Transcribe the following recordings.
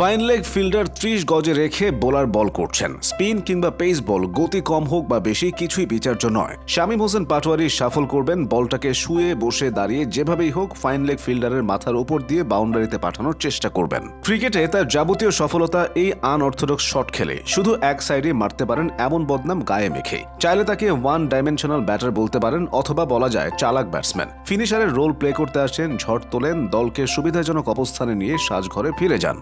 Fine leg fielder ত্রিশ গজে রেখে বোলার বল করছেন। স্পিন কিংবা পেস বল গতি কম হোক বা বেশি, কিছুই বিচার্য নয়। শামীম হোসেন পাটোয়ারি সাফল করবেন বলটাকে শুয়ে বসে দাঁড়িয়ে যেভাবেই হোক ফাইন লেগ ফিল্ডারের মাথার উপর দিয়ে বাউন্ডারিতে পাঠানোর চেষ্টা করবেন। ক্রিকেটে তার যাবতীয় সফলতা এই আনঅর্থোডক্স শট খেলে। শুধু এক সাইডে মারতে পারেন, এমন বদনাম গায়ে মেখে। চাইলে তাকে ওয়ান ডাইমেনশনাল ব্যাটার বলতে পারেন, অথবা বলা যায় চালাক ব্যাটসম্যান ফিনিশারের রোল প্লে করতে আসেন, ঝড় তোলেন, দলকে সুবিধাজনক অবস্থানে নিয়ে সাজঘরে ফিরে যান।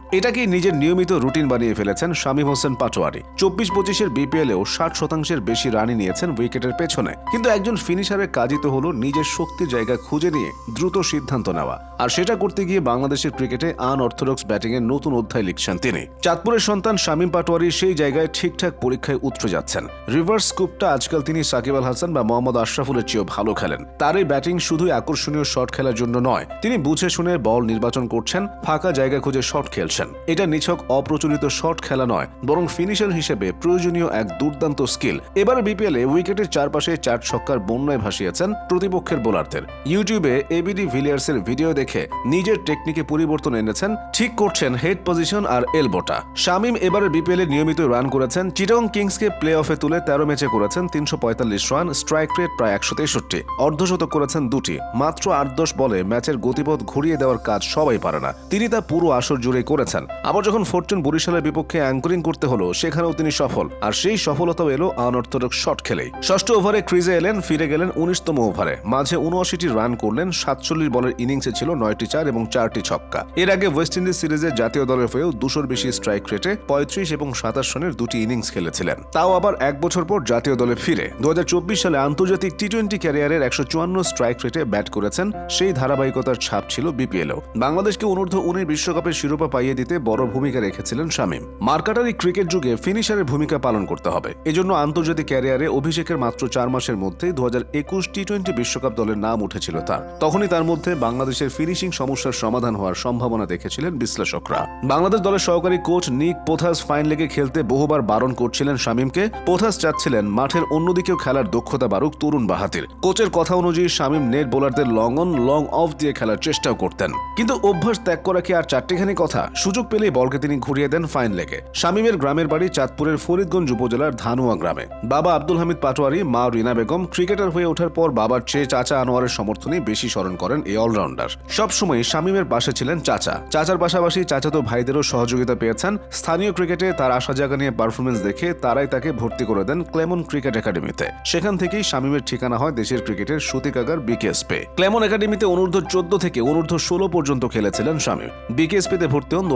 এটাকেই নিজের নিয়মিত রুটিন বানিয়ে ফেলেছেন শামীম হোসেন পাটোয়ারি। চব্বিশ পঁচিশের বিপিএলেও ষাট শতাংশের বেশি রানই নিয়েছেন উইকেটের পেছনে। কিন্তু একজন ফিনিশারের কাজই তো হলো নিজের শক্তির জায়গা খুঁজে নিয়ে দ্রুত সিদ্ধান্ত নেওয়া। আর সেটা করতে গিয়ে বাংলাদেশের ক্রিকেটে আনঅর্থোডক্স ব্যাটিংয়ের নতুন অধ্যায় লিখছেন তিনি। চাঁদপুরের সন্তান শামীম পাটোয়ারি সেই জায়গায় ঠিকঠাক পরীক্ষায় উতরে যাচ্ছেন। রিভার্স স্কুপটা আজকাল তিনি সাকিব আল হাসান বা মোহাম্মদ আশরাফুলের চেয়েও ভালো খেলেন। তার এই ব্যাটিং শুধুই আকর্ষণীয় শট খেলার জন্য নয়, তিনি বুঝে শুনে বল নির্বাচন করছেন, ফাঁকা জায়গা খুঁজে শট খেলছেন। এটা নিছক অপ্রচলিত শট খেলা নয়, বরং ফিনিশার হিসেবে প্রয়োজনীয় এক দুর্দান্ত স্কিল। এবার বিপিএলে উইকেটের চারপাশে চার ছক্কার বন্যায় ভাসিয়েছেন প্রতিপক্ষের বোলারদের। ইউটিউবে এবিডি ভিলিয়ার্সের ভিডিও দেখে নিজের টেকনিকে পরিবর্তন এনেছেন, ঠিক করছেন হেড পজিশন আর এলবোটা। শামিম এবারে বিপিএলে নিয়মিত রান করেছেন চিটং কিংসকে প্লে অফে তুলে তেরো ম্যাচে করেছেন তিনশো পঁয়তাল্লিশ রান, স্ট্রাইক রেট প্রায় একশো তেষট্টি। অর্ধশতক করেছেন দুটি, মাত্র আট দশ বলে ম্যাচের গতিপথ ঘুরিয়ে দেওয়ার কাজ সবাই পারে না। তিনি তা পুরো আসর জুড়েই করেছেন। আবার যখন ফরচুন বরিশালের বিপক্ষে অ্যাঙ্করিং করতে হলো, সেখানেও তিনি সফল। আর সেই সফলতাও এলো আনঅর্থোডক্স শট খেলেই। ষষ্ঠ ওভারে ক্রিজে এলেন, ফিরে গেলেন উনিশতম ওভারে মাঝে উনআশিটি রান করলেন, সাতচল্লিশ বলের ইনিংসে ছিল নয়টি চার এবং চারটি ছক্কা। এর আগে ওয়েস্ট ইন্ডিজ সিরিজে জাতীয় দলের হয়েও দুশোর বেশি স্ট্রাইক রেটে পঁয়ত্রিশ এবং সাতাশ রানের দুটি ইনিংস খেলেছিলেন। তাও আবার এক বছর পর জাতীয় দলে ফিরে। দু হাজার চব্বিশ সালে আন্তর্জাতিক টি টোয়েন্টি ক্যারিয়ারের একশো চুয়ান্ন স্ট্রাইক রেটে ব্যাট করেছেন, সেই ধারাবাহিকতার ছাপ ছিল বিপিএলও বাংলাদেশকে অনূর্ধ্ব উনিশ বিশ্বকাপের শিরোপা পাইয়ে দিতে বড় ভূমিকা রেখেছিলেন শামীম। মার্কাটারি ক্রিকেট যুগে ফিনিশারের ভূমিকা পালন করতে হবে। এজন্য আন্তর্জাতিক ক্যারিয়ারে অভিষেকের মাত্র চার মাসের মধ্যে দু হাজার একুশ টি টোয়েন্টি বিশ্বকাপ দলের নাম উঠেছিল তার। তখনই তার মধ্যে বাংলাদেশের ফিনিশিং সমস্যার সমাধান হওয়ার সম্ভাবনা দেখেছিলেন বিশ্লেষকরা। বাংলাদেশ দলের সহকারী কোচ নিক পোথাস ফাইন লেগে খেলতে বহুবার বারণ করছিলেন শামীমকে। পোথাস চাচ্ছিলেন মাঠের অন্যদিকেও খেলার দক্ষতা বাড়ুক তরুণ বাহাতির। কোচের কথা অনুযায়ী শামীম নেট বোলারদের লং অন লং অফ দিয়ে খেলার চেষ্টাও করতেন। কিন্তু অভ্যাস ত্যাগ করা কি আর চারটিখানি কথা? সুযোগ পেলেই বলকে তিনি ঘুরিয়ে দেন ফাইন লেগে শামীমের গ্রামের বাড়ি চাঁদপুরের ফরিদগঞ্জ উপজেলার ধানুয়া গ্রামে। বাবা আব্দুল হামিদ পাটোয়ারি, মা রিনা বেগম ক্রিকেটার হয়ে ওঠার পর বাবার চেয়ে চাচা আনোয়ারের সমর্থনে বেশি স্মরণ করেন এই অলরাউন্ডার। সবসময় শামীমের পাশে ছিলেন চাচা। চাচার পাশাপাশি চাচাতো ভাইদেরও সহযোগিতা পেয়েছেন। স্থানীয় ক্রিকেটে তার আশা জায়গা নিয়ে পারফরমেন্স দেখে তারাই তাকে ভর্তি করে দেন ক্লেমন ক্রিকেট একাডেমিতে। সেখান থেকেই শামীমের ঠিকানা হয় দেশের ক্রিকেটের সুতিকাগার বিকেএসপি। ক্লেমন একাডেমিতে অনূর্ধ্ব চোদ্দ থেকে অনূর্ধ্ব ষোলো পর্যন্ত খেলেছিলেন শামীম। বিকেএসপিতে ভর্তি হন দু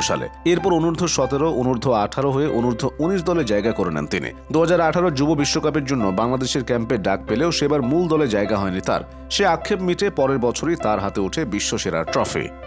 সালে। এরপর অনূর্ধ্ব সতেরো, অনূর্ধ্ব আঠারো হয়ে অনূর্ধ্ব উনিশ দলে জায়গা করে নেন তিনি। দু হাজার আঠারো যুব বিশ্বকাপের জন্য বাংলাদেশের ক্যাম্পে ডাক পেলেও সেবার মূল দলে জায়গা হয়নি তার। সে আক্ষেপ মিটে পরের বছরই তার হাতে ওঠে বিশ্বসেরার ট্রফি।